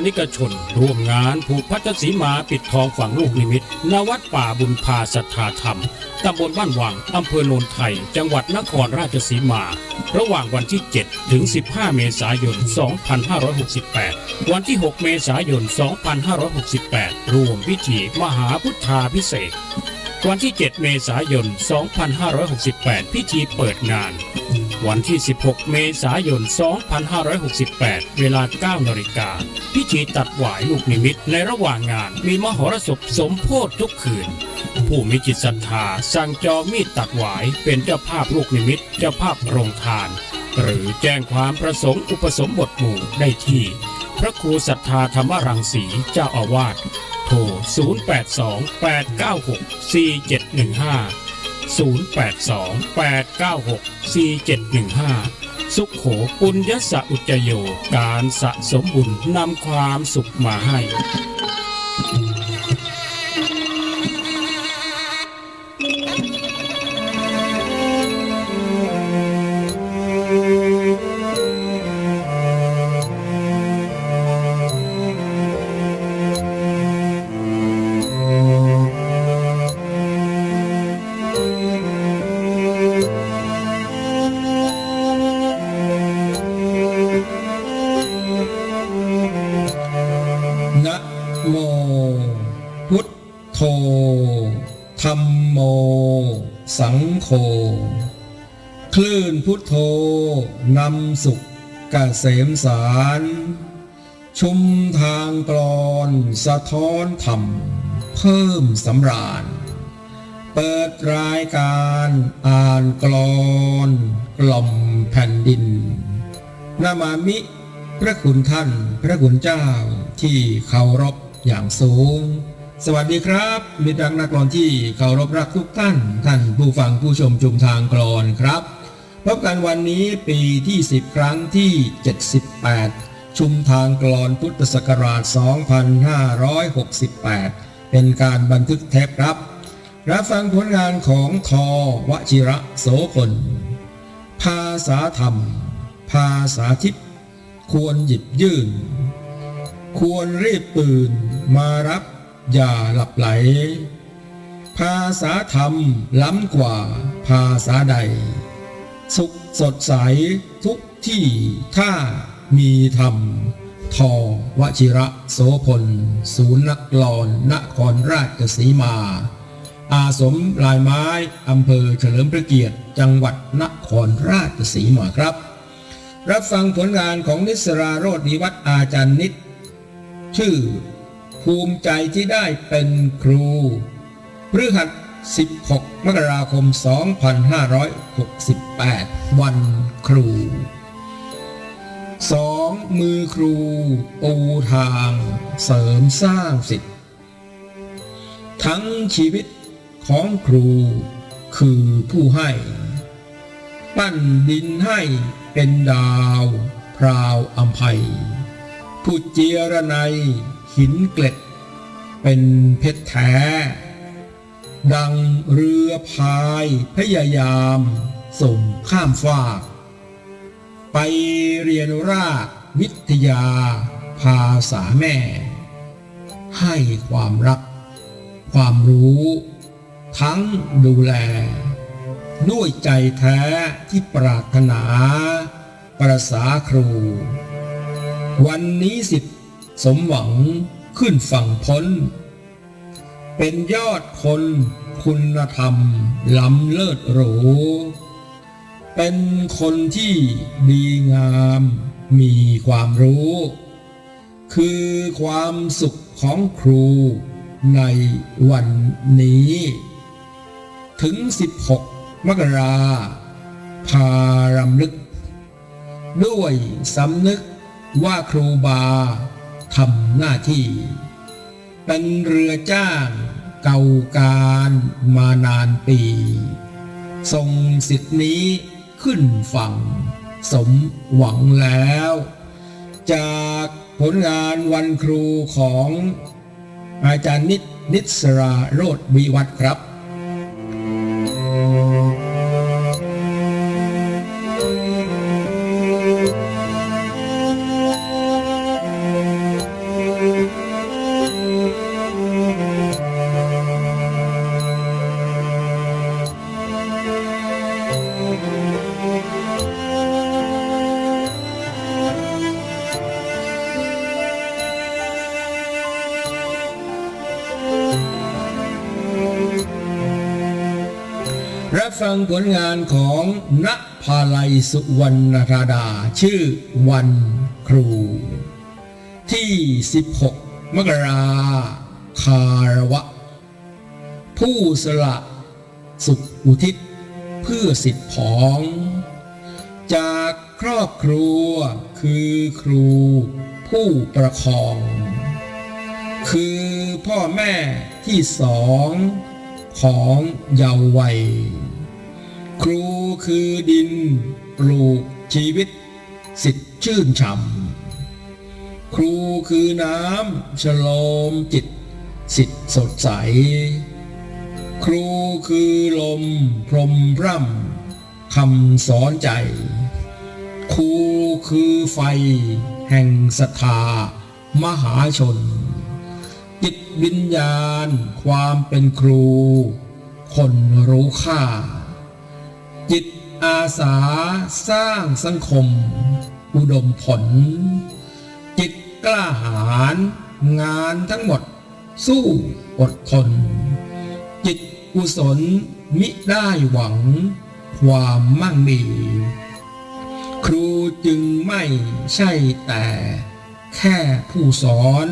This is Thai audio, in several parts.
นิกชนร่วมงานผูกพัชสีมาปิดทองฝังลูกนิมิตณวัดป่าบุญพาสัทธาธรรม ตำบลบ้านวัง อำเภอโนนไทย จังหวัดนครราชสีมา ระหว่างวันที่ 7 ถึง 15 เมษายน 2568 วันที่ 6 เมษายน 2568 รวมพิธีมหาพุทธาพิเศษ วันที่ 7 เมษายน 2568 พิธีเปิดงาน วันที่ 16 เมษายน 2568 เวลา 9นาฬิกา พิธีตัดหวายลูกนิมิตในระหว่างงานมีมหรสพสมโพธทุกคืน ผู้มีจิตศรัทธาสั่งจองมีดตัดหวายเป็นเจ้าภาพลูกนิมิตเจ้าภาพโรงทาน หรือแจ้งความประสงค์อุปสมบทหมู่ได้ที่ พระครูศรัทธาธรรมรังสีเจ้าอาวาสโทร .082896C715 0828964715 สุขโขปุญญสะอุจโย การสะสมบุญนำความสุขมาให้ สังโฆคลื่นพุทโธนำสุขกเกษมสาร ชุมทางกลอนสะท้อนธรรม เพิ่มสำราญ เปิดรายการอ่านกลอนกล่อมแผ่นดิน นามามิ พระคุณท่าน พระคุณเจ้าที่เคารพอย่างสูง สวัสดีครับมิตรรักนักกลอนที่เคารพรักทุกท่าน ท่านผู้ฟังผู้ชมจุมทางกลอนครับ พบกันวันนี้ปีที่ 10 ครั้งที่ 78 ชุมทางกลอนพุทธศักราช 2568 เป็นการบันทึกเทปครับ รับฟังผลงานของทอวชิระโสพลภาษาธรรม ภาษาทิพย์ควรหยิบยื่น ควรรีบตื่นมารับ อย่าหลับไหล ภาษาธรรมล้ำกว่าภาษาใด สุขสดใสทุกที่ถ้ามีธรรม ทอวชิระโสพล ศูนย์นักลอนนครราชสีมา อาสมลายไม้อำเภอเฉลิมพระเกียรติ จังหวัดนครราชสีมาครับ รับฟังผลงานของนิสราโรธนิวัฒน์อาจารย์นิด ชื่อ ภูมิใจที่ได้เป็นครูพฤหัส 16 มกราคม 2568 วันครูสองมือครูปูทาง เสริมสร้างสิทธิ์ทั้งชีวิตของครู คือผู้ให้ ปั้นดินให้เป็นดาว พราวอัมภัยผู้เจระไนย หินเกล็ด เป็นเพชรแท้ ดังเรือพายพยายามส่งข้ามฟาก ไปเรียนรากวิทยาภาษาแม่ ให้ความรัก ความรู้ ทั้งดูแล ด้วยใจแท้ที่ปรารถนา ประษาครู วันนี้สิทธิ์ สมหวังขึ้นฝั่งพ้น เป็นยอดคนคุณธรรมล้ำเลิศหรู เป็นคนที่ดีงามมีความรู้ คือความสุขของครูในวันนี้ ถึง 16 มกราพารำลึก ด้วยสำนึกว่าครูบา ทำหน้าที่ เป็นเรือจ้างเก่าการมานานปีส่งสิทธินี้ขึ้นฝั่ง สมหวังแล้ว จากผลงานวันครูของอาจารย์นิดนิสราโรธวิวัฒน์ครับ สุวรรณราดา ชื่อวันครู ที่ 16 มกราคารวะ ผู้สละสุขอุทิศ เพื่อสิทธิผอง จากครอบครัวคือครูผู้ประคอง คือพ่อแม่ที่สองของเยาว์วัย ครูคือดิน ปลูกชีวิตสิทธิ์ชื่นช่ำครูคือน้ำฉโลมจิต สิทธิ์สดใส ครูคือลมพรมพร่ำคำสอนใจ ครูคือไฟ แห่งศรัทธามหาชน จิตวิญญาณความเป็นครู คนรู้ค่า อาสาสร้างสังคม อุดมผล จิตกล้าหาญงานทั้งหมด สู้อดทน จิตกุศลมิได้หวัง ความมั่งมี ครูจึงไม่ใช่แต่แค่ผู้สอน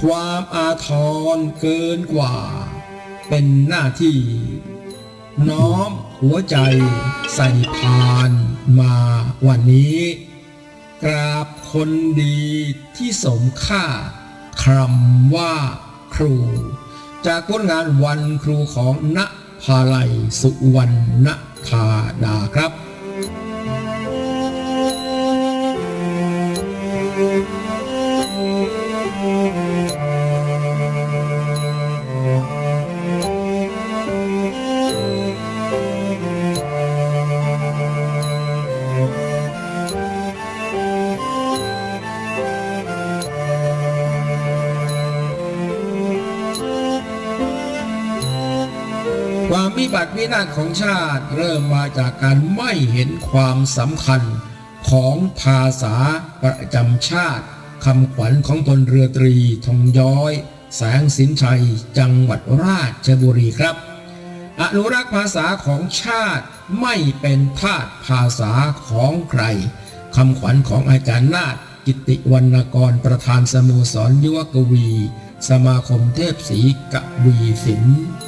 ความอาทรเกินกว่า เป็นหน้าที่ น้อม หัวใจใส่พานมาวันนี้ กราบคนดีที่สมค่าคำว่าครู จากผลงานวันครูของณภาลัยสุวรรณธาดาครับ วินาศของชาติเริ่มมาจากการไม่เห็นความสำคัญของภาษาประจำชาติคำขวัญของพลเรือตรีทองย้อย แสงสินชัย จังหวัดราชบุรีครับ อนุรักษ์ภาษาของชาติไม่เป็นทาสภาษาของใครคำขวัญของอาจารย์นาฏกิติวรรณกรประธานสโมสรยุวกวี สมาคมเทพศรีกวีศิลป์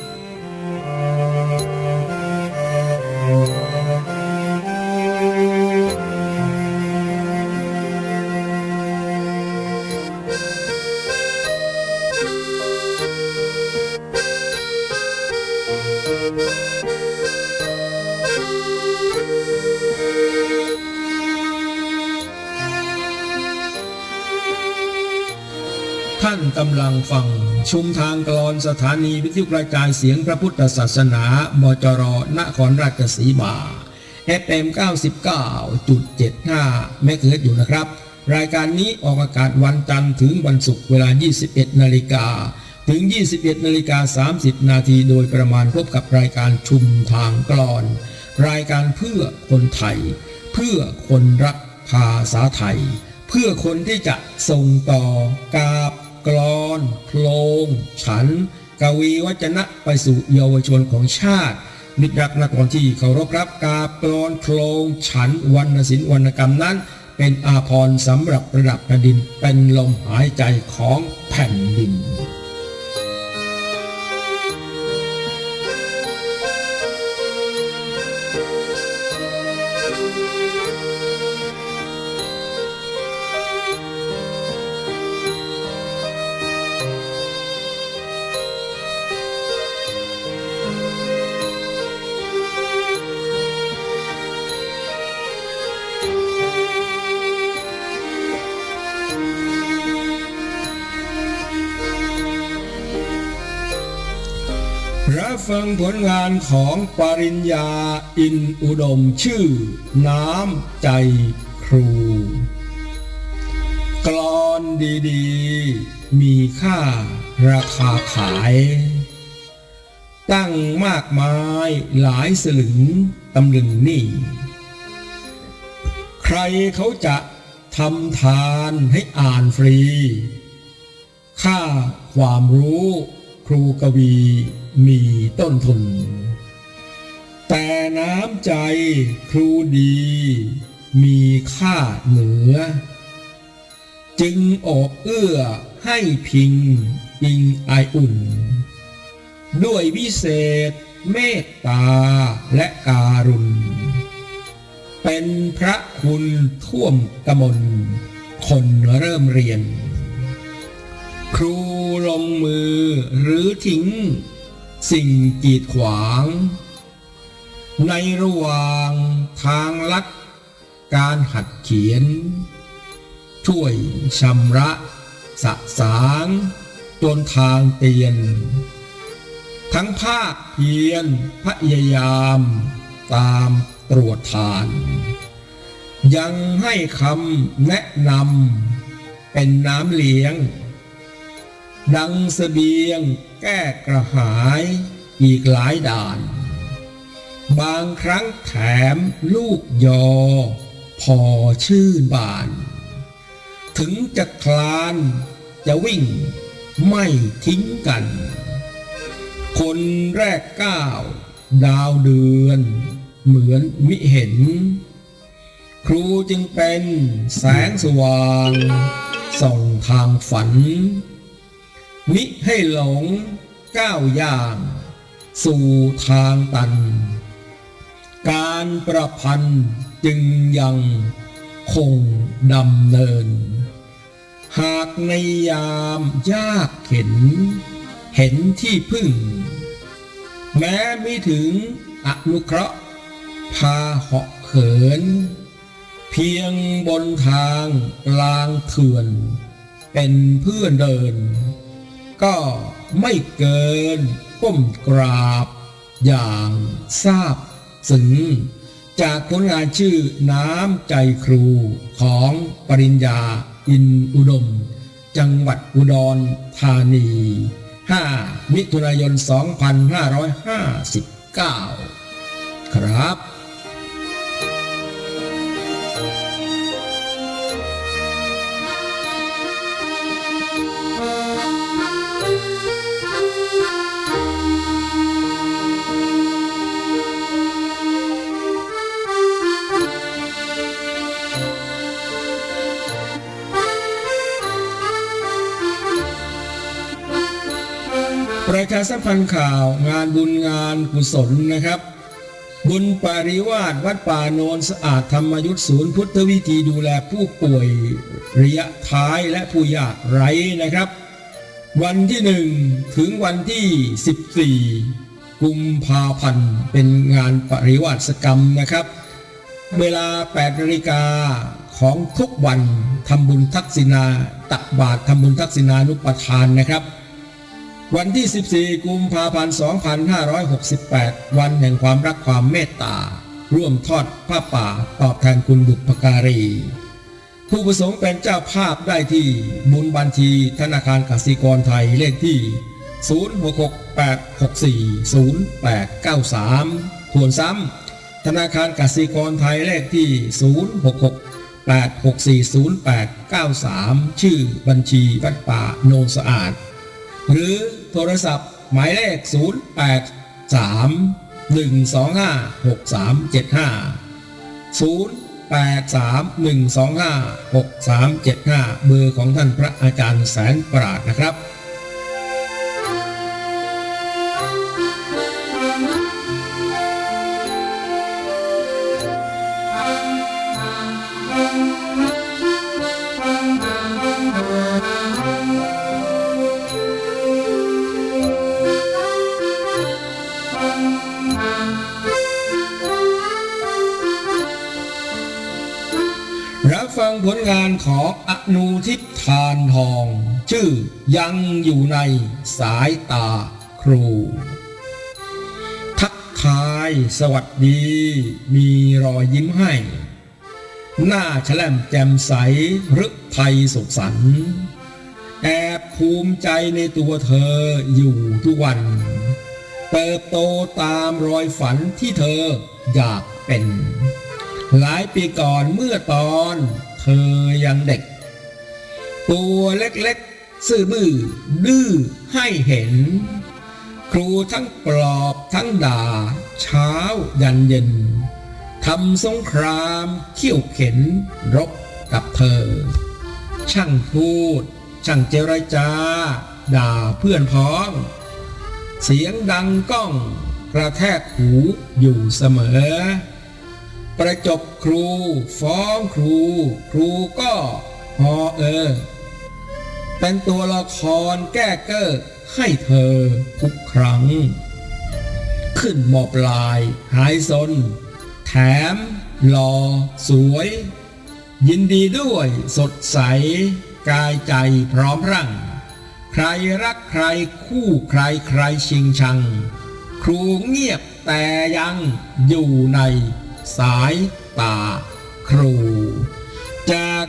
ชุมทางกลอนสถานีวิทยุกระจายเสียงพระพุทธศาสนาบจร นครราชสีมา FM 99.75เมกะเฮิรตอยู่นะครับ รายการนี้ออกอากาศวันจันทร์ถึงวันศุกร์เวลา 21 นาฬิกา ถึง 21 นาฬิกา 30 นาทีโดยประมาณพบกับรายการชุมทางกลอน รายการเพื่อคนไทย เพื่อคนรักภาษาไทย เพื่อคนที่จะส่งต่อกาบ กลอนโคลง ฉัน กวีวจนะไปสู่เยาวชนของชาติมิตรรักนักกรที่เคารพรับกาบกลอนโคลง ฉันวรรณศิลป์วรรณกรรมนั้น เป็นอาภรณ์สำหรับประดับแผ่นดินเป็นลมหายใจของแผ่นดิน ฟังผลงานของปริญญาอินอุดมชื่อ น้ำใจครู กลอนดีๆ มีค่าราคาขาย ตั้งมากมายหลายสลึงตำลึงนี่ ใครเขาจะทำทานให้อ่านฟรี ค่าความรู้ ครูกวีมีต้นทุน แต่น้ำใจครูดี มีค่าเหนือ จึงโอบเอื้อให้พิงอิงไออุ่น ด้วยวิเศษเมตตาและการุณ เป็นพระคุณท่วมกมลคนเริ่มเรียน ครูลงมือหรือทิ้ง สิ่งกีดขวาง ในระหว่างทางลัดการหัดเขียน ช่วยชำระสะสางจนทางเตียน ทั้งภาคเพียรพยายามตามตรวจทาน ยังให้คำแนะนำเป็นน้ำเลี้ยง ดังเสบียงแก้กระหายอีกหลายด่าน บางครั้งแถมลูกยอ พอชื่นบาน ถึงจะคลานจะวิ่งไม่ทิ้งกัน คนแรกก้าว ดาวเดือน เหมือนมิเห็น ครูจึงเป็นแสงสว่าง ส่องทางฝัน มิให้หลงก้าวย่าง สู่ทางตัน การประพันธ์จึงยังคงดำเนิน หากในยามยากเข็น เห็นที่พึ่ง แม้ไม่ถึงอนุเคราะห์ พาเหาะเขิน เพียงบนทางกลางเถื่อน เป็นเพื่อนเดิน ก็ไม่เกินก้มกราบ อย่างทราบซึ้งจากผลงานชื่อน้ำใจครูของปริญญาอินอุดม จังหวัดอุดรธานี 5 มิถุนายน 2559 ครับ ประชาสัมพันธ์ข่าวงานบุญงานกุศลนะครับ บุญปาริวาสวัดป่าโนนสะอาดธรรมยุทธศูนย์พุทธวิธีดูแลผู้ป่วยระยะท้ายและผู้ยากไร้นะครับ วันที่หนึ่งถึงวันที่ 14 กุมภาพันธ์เป็นงานปริวาสกรรมนะครับ เวลา8นาฬิกาของทุกวันทำบุญทักษิณาตักบาตรทำบุญทักษิณานุปทานนะครับ วันที่ 14 กุมภาพันธ์ 2568 วันแห่งความรักความเมตตา ร่วมทอดผ้าป่าตอบแทนคุณบุพการีผู้ประสงค์เป็นเจ้าภาพได้ที่บุญบัญชีธนาคารกสิกรไทยเลขที่ 0668640893 ทวนซ้ำธนาคารกสิกรไทยเลขที่ 0668640893 ชื่อบัญชีวัดป่าโนนสะอาด หรือโทรศัพท์หมายเลข 083 125 6375 083 125 6375 เบอร์ของท่านพระอาจารย์แสนปราดนะครับรับ ของอนูทิพย์ทานทอง ชื่อยังอยู่ในสายตาครู ทักทายสวัสดี มีรอยยิ้มให้ หน้าแฉลมแจ่มใสรึกไทยสุขสันต์แอบภูมิใจในตัวเธออยู่ทุกวัน เติบโตตามรอยฝันที่เธออยากเป็น หลายปีก่อนเมื่อตอน ธอยังเด็ก ตัวเล็กๆ ซื่อบื้อดื้อให้เห็น ครูทั้งปลอบทั้งด่า เช้ายันเย็นทำสงครามเขี่ยวเข็นรบกับเธอ ช่างพูด ช่างเจรจา ด่าเพื่อนพ้อง เสียงดังก้องกระแทกหูอยู่เสมอ ประจบครู ฟ้องครู ครูก็พอเออ เป็นตัวละครแก้เก้อให้เธอทุกครั้ง ขึ้นหมอบลาย หายสนแถมหล่อสวย ยินดีด้วยสดใส กายใจพร้อมรั่งใครรักใครคู่ใครใครชิงชัง ครูเงียบแต่ยังอยู่ใน สายตาครู จาก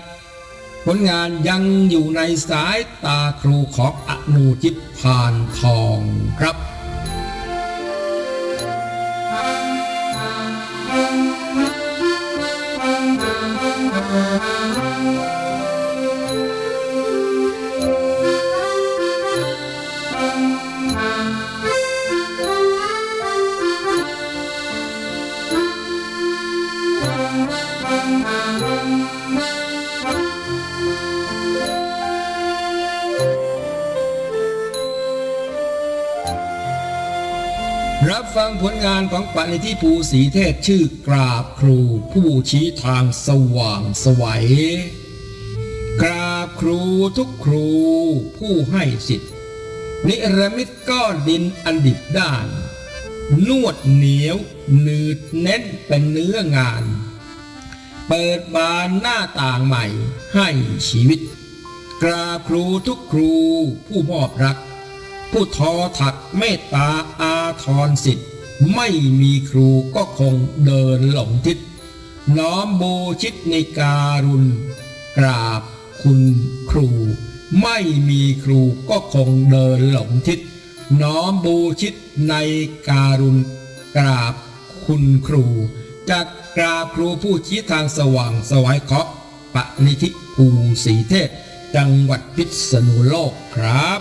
ผลงานยังอยู่ในสายตาครูของอนุจิตพานทองครับ รับฟังผลงานของปณิธิภูสีเทศชื่อกราบครู ผู้ชี้ทางสว่างสวัยกราบครูทุกครู ผู้ให้สิทธิ์นิรมิตก้อนดินอันดิบด้าน นวดเหนียวหนืดเน้นเป็นเนื้องาน เปิดบานหน้าต่างใหม่ให้ชีวิต กราบครูทุกครูผู้มอบรัก ผู้ทอถักเมตตาอาทรสิทธิ์ ไม่มีครูก็คงเดินหลงทิศ น้อมโบชิตในการุณ กราบคุณครู ไม่มีครูก็คงเดินหลงทิศ น้อมบูชิตในการุณ กราบคุณครูจากกราบครูผู้ชี้ทางสว่างสวัยเคาะห์ปณิธิภูสีเทพจังหวัดพิษณุโลกครับ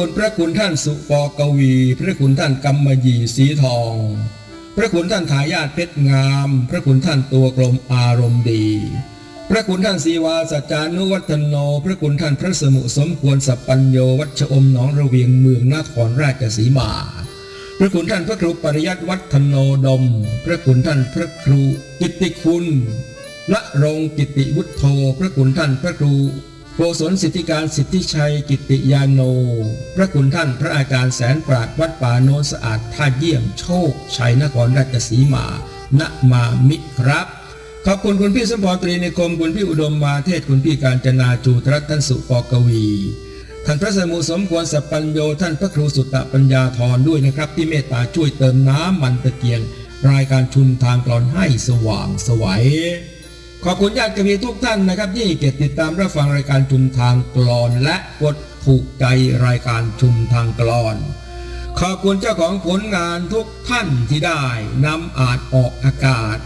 คุณพระคุณท่านสุปอกวี พระคุณท่านกำมะหยี่สีทอง พระคุณท่านทายาทเพชรงาม พระคุณท่านตัวกลมอารมณ์ดี พระคุณท่านศีวาสัจานุวัฒโน พระคุณท่านพระสมุสมควรสัปปัญโยวัชอมหนองระเวียงเมืองนครราชสีมา พระคุณท่านพระครูปริยัติวัฒโนดม พระคุณท่านพระครูกิตติคุณละรงกิติวุฒโธพระคุณท่านพระครู โกศลสิทธิการสิทธิชัยกิติยาโน พระคุณท่านพระอาจารย์แสนปราดวัดป่าโนนสะอาดท่าเยี่ยมโชค ชัยนครราชสีมา ณมามิครับ ขอบคุณคุณพี่สมพรตรีในคม คุณพี่อุดมมาเทศคุณพี่การจนาจูตรัตน์ท่านสุปกวี ท่านพระสมุสมควรสัปปัญโยท่านพระครูสุตตะปัญญาธรด้วยนะครับ ที่เมตตาช่วยเติมน้ำมันตะเกียง รายการชุมทางกลอนให้สว่างสวัย ขอบคุณญาติกวีทุกท่านนะครับที่เกียรติดตามรับฟังรายการชุมทางกลอน และกดถูกใจรายการชุมทางกลอน ขอบคุณเจ้าของผลงานทุกท่านที่ได้นำอาจออกอากาศ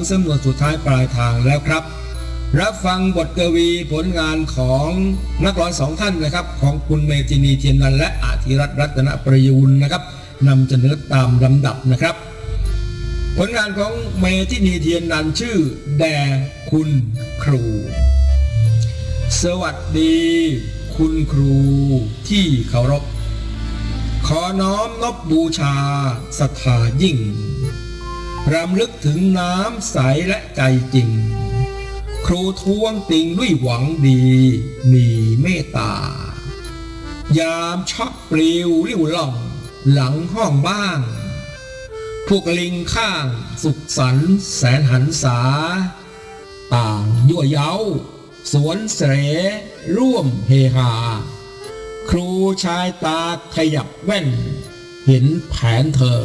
งสำนวนสุดท้ายปลายทางแล้วครับ รับฟังบทกวีผลงานของนักร้องสองท่านนะครับ ของคุณเมจินีเทียนนันและอาธิรัตน์รัตนประยูนนะครับนำเสนอตามลำดับนะครับ ผลงานของเมทินีเทียนนันชื่อ แด่คุณครู สวัสดี คุณครูที่เคารพขอน้อมนบบูชาศรัทธายิ่ง รำลึกถึงน้ำใสและใจจริง ครูท้วงติงด้วยหวังดี มีเมตตา ยามชักปลิวริ้วล่อง หลังห้องบ้าง พวกลิงข้างสุขสันแสนหันษา ต่างยั่วเย้า สวนเสรร่วมเฮฮา ครูชายตาขยับแว่น เห็นแผนเธอ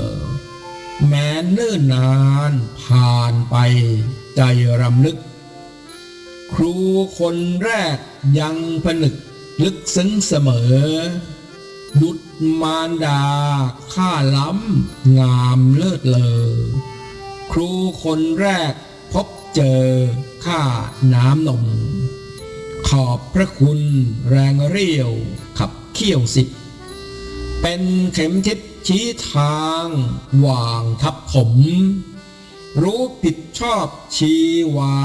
แม้เนิ่นนานผ่านไปใจรำลึก ครูคนแรกยังผนึกลึกซึ้งเสมอ ดุดมารดาข้าล้ำงามเลิศเลอ ครูคนแรกพบเจอข้าน้ำนม ขอบพระคุณแรงเรี่ยวขับเขี้ยวสิบ เป็นเข็มทิศชี้ทางวางทับผม รู้ผิดชอบชีวา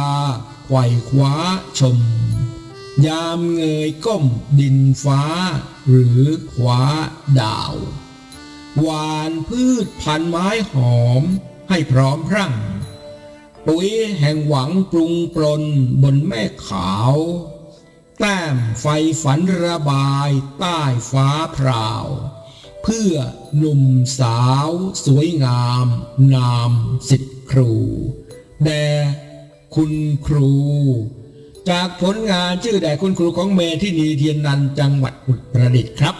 ไขว่คว้าชม ยามเงยก้มดินฟ้า หรือคว้าดาว หวานพืชพันไม้หอมให้พร้อมพรั่ง ปุ๋ยแห่งหวังปรุงปรนบนแม่ขาว แต้มไฟฝันระบายใต้ฟ้าพราว พื่อหนุ่มสาว สวยงาม นามสิทธิครู แด่คุณครู จากผลงานชื่อแด่คุณครูของเมที่นีเทียนนันจังหวัดอุตรดิตถ์ครับ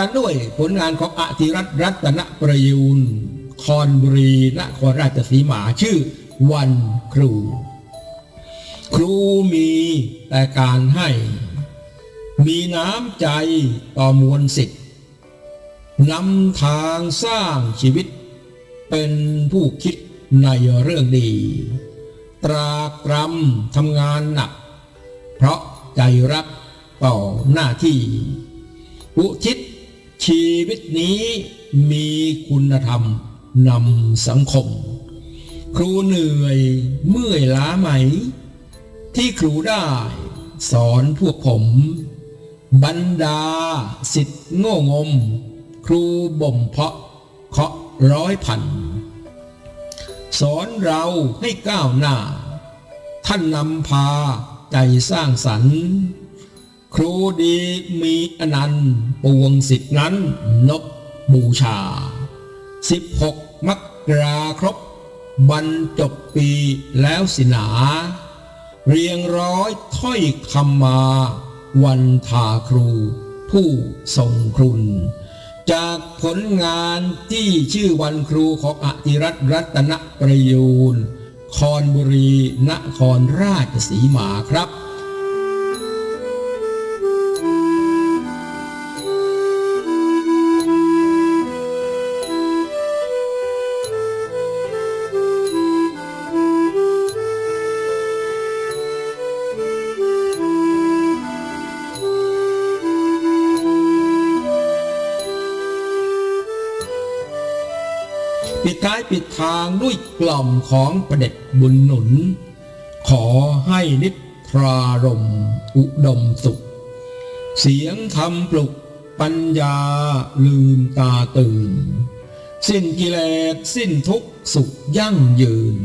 กันด้วยผลงานของอธิรัตน์รัตนประยูนคอนบุรีนครราชสีมาชื่อวันครู ครูมีแต่การให้ มีน้ำใจต่อมวลสิทธิ์นำทางสร้างชีวิต เป็นผู้คิดในเรื่องดี ตรากรำทำงานหนัก เพราะใจรักต่อหน้าที่อุทิศ ชีวิตนี้มีคุณธรรมนำสังคม ครูเหนื่อยเมื่อยล้าไหม ที่ครูได้สอนพวกผม บรรดาสิทธิ์โง่งม ครูบ่มเพาะเคาะร้อยพัน สอนเราให้ก้าวหน้า ท่านนำพาใจสร้างสรรค์ ครูดีมีอนันต์ปวงสิทธินั้นนบบูชา 16 มกราครบบรรจบปีแล้วสินา เรียงร้อยถ้อยคำมา วันทาครู ผู้ทรงครุณจากผลงานที่ชื่อวันครูของอธิรัตรัตนประยูนคอนบุรีนครราชสีมาครับ ปิดทางด้วยกล่อมของประเด็จบุญหนุน ขอให้นิทรารมอุดมสุข เสียงธรรมปลุกปัญญาลืมตาตื่น สิ้นกิเลสสิ้นทุกข์สุขยั่งยืน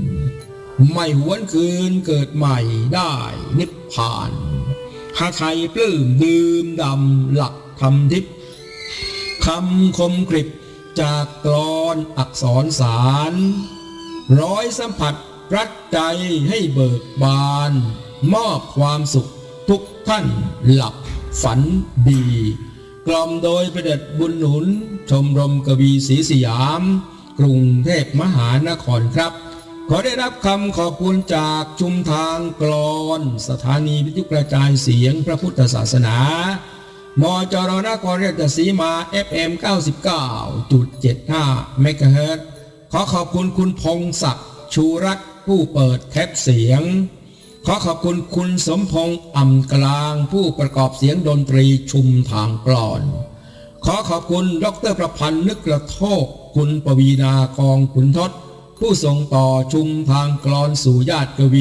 ไม่หวนคืนเกิดใหม่ได้นิพพานหาไทยปลื้มดื่มดำหลักธรรมทิพย์คำคมกริบ จากกรอนอักษรสาร ร้อยสัมผัสรัดใจให้เบิกบาน มอบความสุขทุกท่านหลับฝันดี กล่อมโดยประเด็จบุญหนุน ชมรมกวีศรีสยาม กรุงเทพมหานครครับ ขอได้รับคำขอบคุณจากชุมทางกรอน สถานีวิทยุกระจายเสียงพระพุทธศาสนา มจรนครราชสีมา FM 99.75เมกะเฮิรตซ์ขขอขอบคุณคุณพงศักดิ์ชูรักผู้เปิดเทปเสียง ขอขอบคุณคุณสมพงษ์อ่ำกลางผู้ประกอบเสียงดนตรีชุมทางกลอน ขอขอบคุณดรประพันธ์นึกกระโทก คุณปวีนากองขุนทศ ผู้ส่งต่อชุมทางกลอนสู่ญาติกวี